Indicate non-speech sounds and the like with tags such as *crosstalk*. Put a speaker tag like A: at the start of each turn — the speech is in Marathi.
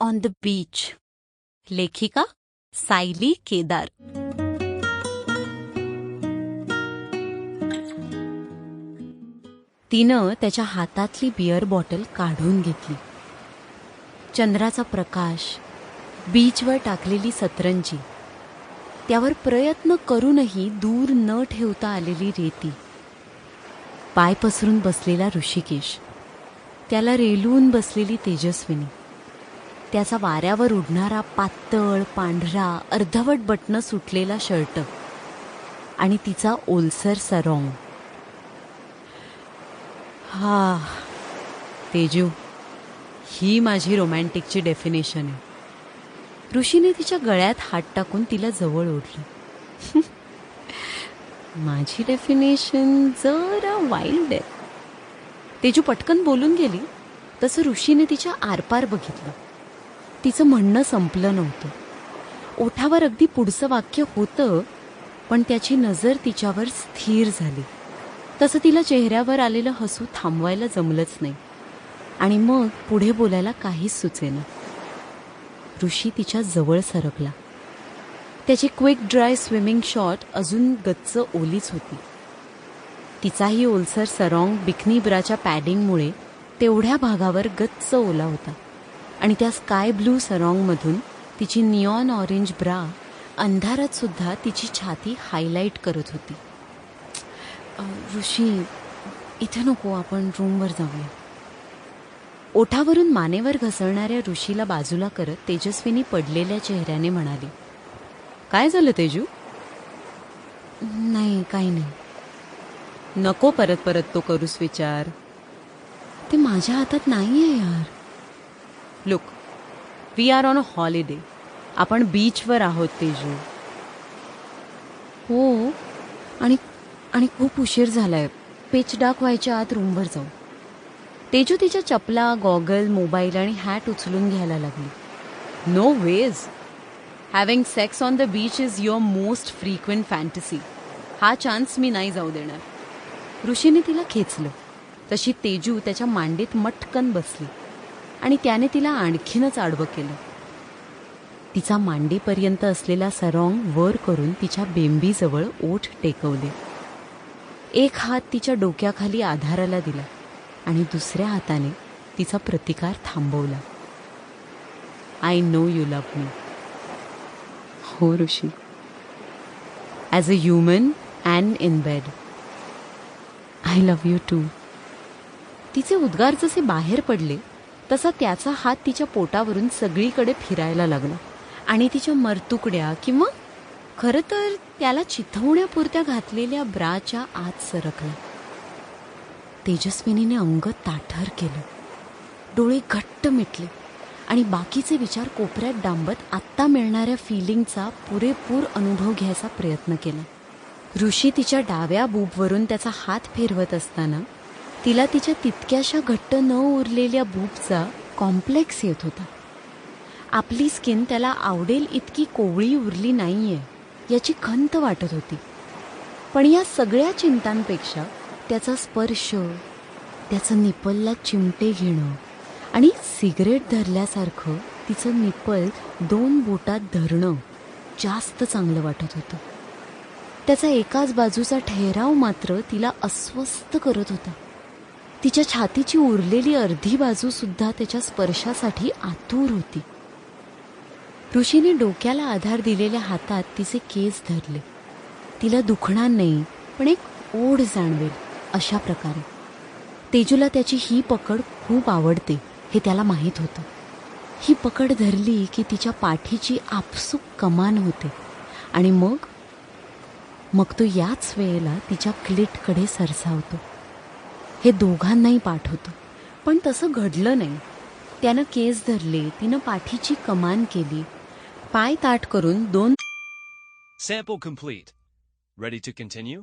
A: ऑन द बीच लेखिका सायली केदार. तिनं त्याच्या हातातली बिअर बॉटल काढून घेतली. चंद्राचा प्रकाश बीचवर टाकलेली सतरंजी त्यावर प्रयत्न करूनही दूर न ठेवता आलेली रेती. पाय पसरून बसलेला ऋषिकेश त्याला रेलून बसलेली तेजस्विनी. त्याचा वाऱ्यावर उडणारा पातळ पांढरा अर्धवट बटणं सुटलेला शर्ट आणि तिचा ओलसर सरोंग हा तेजू ही माझी रोमॅन्टिकची डेफिनेशन आहे. ऋषीने तिच्या गळ्यात हात टाकून तिला जवळ ओढलं. *laughs* माझी डेफिनेशन जरा वाईल्ड आहे. तेजू पटकन बोलून गेली तसं ऋषीने तिच्या आरपार बघितलं. तिचं म्हणणं संपलं नव्हतं. ओठावर अगदी पुढचं वाक्य होतं पण त्याची नजर तिच्यावर स्थिर झाली. तसं तिला चेहऱ्यावर आलेलं हसू थांबवायला जमलंच नाही. आणि मग पुढे बोलायला काहीच सुचेना. ऋषी तिच्या जवळ सरकला. त्याची क्विक ड्राय स्विमिंग शॉट अजून गच्च ओलीच होती. तिचाही ओलसर सरॉंग बिकनी ब्राच्या पॅडिंगमुळे तेवढ्या भागावर गच्च ओला होता. आणि त्या स्काय ब्लू सरॉंगमधून तिची नियॉन ऑरेंज ब्रा अंधारात सुद्धा तिची छाती हायलाईट करत होती. ऋषी इथे नको आपण रूमवर जाऊया. ओठावरून मानेवर घसरणाऱ्या ऋषीला बाजूला करत तेजस्विनी पडलेल्या चेहऱ्याने म्हणाली काय झालं तेजू? नाही काही नाही. नको परत परत तो करूस विचार. ते माझ्या हातात नाही आहे यार. Look we are on a holiday आपण बीचवर आहोत तेजू. हो. आणि आणि खूप उशीर झालाय. पिच डाक व्हायच्या आत रूमवर जाऊ. तेजू तिच्या चपला गॉगल मोबाईल आणि हॅट उचलून घ्यायला लागली. Nowadays having sex on the beach is your most frequent fantasy हा चान्स मी नाही जाऊ देणार. ऋषीने तिला खेचलं. तशी तेजू त्याच्या मांडीत मटकन बसली. आणि त्याने तिला आणखीनच आडवं केलं. तिचा मांडीपर्यंत असलेला सरॉंग वर करून तिच्या बेंबीजवळ ओठ टेकवले. एक हात तिच्या डोक्याखाली आधाराला दिला आणि दुसऱ्या हाताने तिचा प्रतिकार थांबवला. I know you love me हो Rishi. As a human and in bed I love you too तिचे उद्गार जसे बाहेर पडले तसा त्याचा हात तिच्या पोटावरून सगळीकडे फिरायला लागला. आणि तिच्या मरतुकड्या किंवा खरं तर त्याला चिथवण्यापुरत्या घातलेल्या ब्राच्या आत सरकला. तेजस्विनीने अंग ताठर केलं. डोळे घट्ट मिटले. आणि बाकीचे विचार कोपऱ्यात डांबत आत्ता मिळणाऱ्या फिलिंगचा पुरेपूर अनुभव घ्यायचा प्रयत्न केला. ऋषी तिच्या डाव्या बूबवरून त्याचा हात फिरवत असताना तिला तिच्या तितक्याशा घट्ट न उरलेल्या बूबचा कॉम्प्लेक्स येत होता. आपली स्किन त्याला आवडेल इतकी कोवळी उरली नाहीये याची खंत वाटत होती. पण या सगळ्या चिंतांपेक्षा त्याचा स्पर्श त्याचं निपलला चिमटे घेणं आणि सिगरेट धरल्यासारखं तिचं निपल दोन बोटात धरणं जास्त चांगलं वाटत होतं. त्याचा एकाच बाजूचा ठेराव मात्र तिला अस्वस्थ करत होता. तिच्या छातीची उरलेली अर्धी बाजू सुद्धा त्याच्या स्पर्शासाठी आतुर होती. ऋषीने डोक्याला आधार दिलेल्या हातात तिचे केस धरले. तिला दुखणार नाही पण एक ओढ जाणवेल अशा प्रकारे. तेजूला त्याची ही पकड खूप आवडते हे त्याला माहीत होतं. ही पकड धरली की तिच्या पाठीची आपसूक कमान होते. आणि मग? मग तो याच वेळेला तिच्या क्लिटकडे सरसावतो. हे दोघांनाही पाठवतं पण तसं घडलं नाही त्यानं केस धरले तिनं पाठीची कमान केली पाय ताट करून दोन
B: Sample complete. Ready to continue?